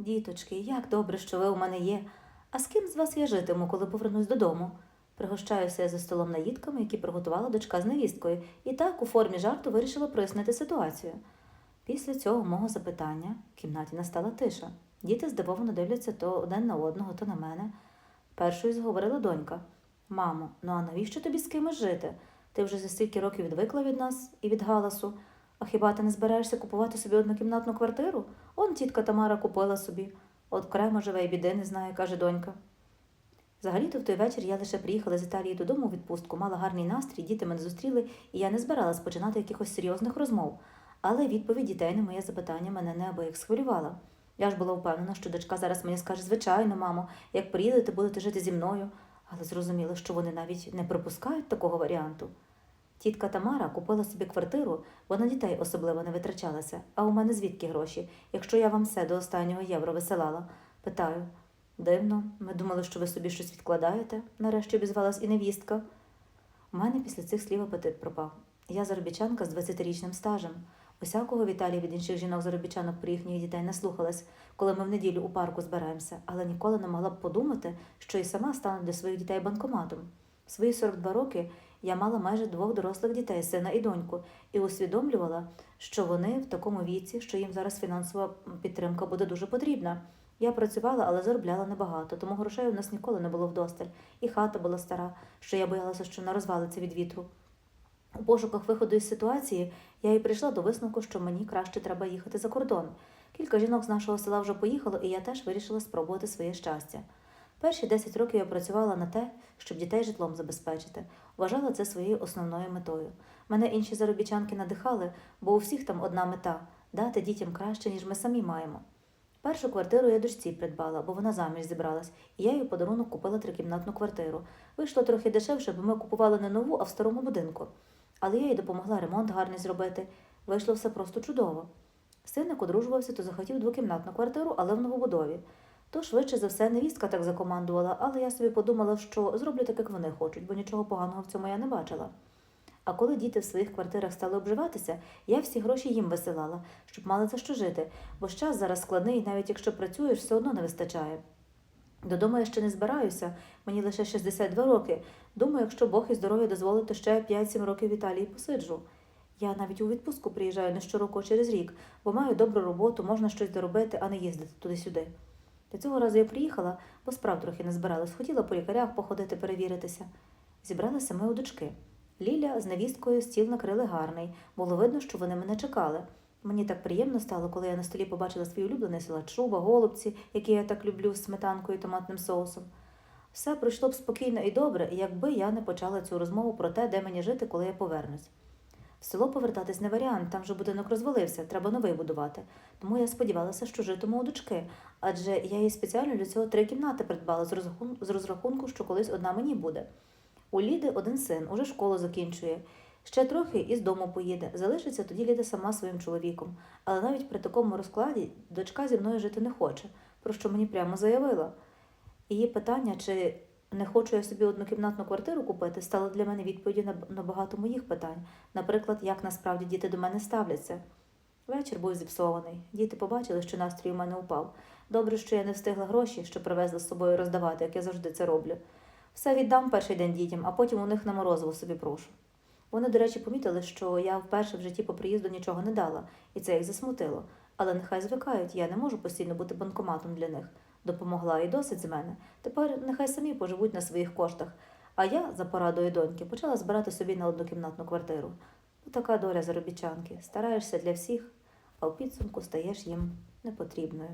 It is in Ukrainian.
Діточки, як добре, що ви у мене є. А з ким з вас я житиму, коли повернусь додому? Пригощаюся за столом наїдками, які приготувала дочка з невісткою, і так у формі жарту вирішила прояснити ситуацію. Після цього мого запитання в кімнаті настала тиша. Діти здивовано дивляться то один на одного, то на мене. Першою заговорила донька. Мамо, ну а навіщо тобі з кимось жити? Ти вже за стільки років відвикла від нас і від галасу. А хіба ти не збираєшся купувати собі однокімнатну квартиру? Он тітка Тамара купила собі. От окремо живе і біди не знає, каже донька. Взагалі-то в той вечір я лише приїхала з Італії додому у відпустку, мала гарний настрій, діти мене зустріли, і я не збиралась починати якихось серйозних розмов. Але відповідь дітей на моє запитання мене неабияк схвилювала. Я ж була впевнена, що дочка зараз мені скаже, звичайно, мамо, як приїдете, будете жити зі мною. Але зрозуміла, що вони навіть не припускають такого варіанту. Тітка Тамара купила собі квартиру, бо на дітей особливо не витрачалася. А у мене звідки гроші, якщо я вам все до останнього євро висилала? Питаю. Дивно, ми думали, що ви собі щось відкладаєте, нарешті обізвалась і невістка. У мене після цих слів апетит пропав. Я заробітчанка з 20-річним стажем. Усякого в Італії від інших жінок заробітчанок про їхніх дітей наслухалась, коли ми в неділю у парку збираємося, але ніколи не могла б подумати, що і сама стану для своїх дітей банкоматом. В свої 42 роки я мала майже двох дорослих дітей, сина і доньку, і усвідомлювала, що вони в такому віці, що їм зараз фінансова підтримка буде дуже потрібна. Я працювала, але заробляла небагато, тому грошей у нас ніколи не було вдосталь, і хата була стара, що я боялася, що вона розвалиться від вітру. У пошуках виходу із ситуації я і прийшла до висновку, що мені краще треба їхати за кордон. Кілька жінок з нашого села вже поїхало, і я теж вирішила спробувати своє щастя. Перші 10 років я працювала на те, щоб дітей житлом забезпечити. Вважала це своєю основною метою. Мене інші заробітчанки надихали, бо у всіх там одна мета дати дітям краще, ніж ми самі маємо. Першу квартиру я дочці придбала, бо вона заміж зібралась, і я їй подарунок купила трикімнатну квартиру. Вийшло трохи дешевше, бо ми купували не нову, а в старому будинку. Але я їй допомогла ремонт гарний зробити. Вийшло все просто чудово. Синник одружувався, то захотів двокімнатну квартиру, але в новобудові. То швидше за все невістка так закомандувала, але я собі подумала, що зроблю так, як вони хочуть, бо нічого поганого в цьому я не бачила. А коли діти в своїх квартирах стали обживатися, я всі гроші їм висилала, щоб мали за що жити, бо ж час зараз складний, і навіть якщо працюєш, все одно не вистачає. Додому я ще не збираюся, мені лише 62 роки. Думаю, якщо Бог і здоров'я дозволить, то ще 5-7 років в Італії посиджу. Я навіть у відпустку приїжджаю не щороку, через рік, бо маю добру роботу, можна щось доробити, а не їздити туди-сюди. Та цього разу я приїхала, бо справ трохи не збиралась, хотіла по лікарях походити, перевіритися. Зібралися ми у дочки. Ліля з невісткою стіл накрили гарний, було видно, що вони мене чекали. Мені так приємно стало, коли я на столі побачила свій улюблений салат шуба, голубці, які я так люблю з сметанкою і томатним соусом. Все пройшло б спокійно і добре, якби я не почала цю розмову про те, де мені жити, коли я повернусь. В село повертатись не варіант, там же будинок розвалився, треба новий будувати. Тому я сподівалася, що житиму у дочки, адже я їй спеціально для цього три кімнати придбала з розрахунку, що колись одна мені буде. У Ліди один син, уже школу закінчує. Ще трохи і з дому поїде. Залишиться тоді Ліда сама своїм чоловіком. Але навіть при такому розкладі дочка зі мною жити не хоче, про що мені прямо заявила. Її питання, чи не хочу я собі однокімнатну квартиру купити, стало для мене відповіді на, багато моїх питань. Наприклад, як насправді діти до мене ставляться. Вечір був зіпсований. Діти побачили, що настрій у мене упав. Добре, що я не встигла гроші, що привезла з собою роздавати, як я завжди це роблю. Все віддам перший день дітям, а потім у них на морозиво собі прошу. Вони, до речі, помітили, що я вперше в житті по приїзду нічого не дала, і це їх засмутило. Але нехай звикають, я не можу постійно бути банкоматом для них. Допомогла і досить з мене. Тепер нехай самі поживуть на своїх коштах. А я, за порадою доньки, почала збирати собі на однокімнатну квартиру. Така доля заробітчанки. Стараєшся для всіх, а в підсумку стаєш їм непотрібною.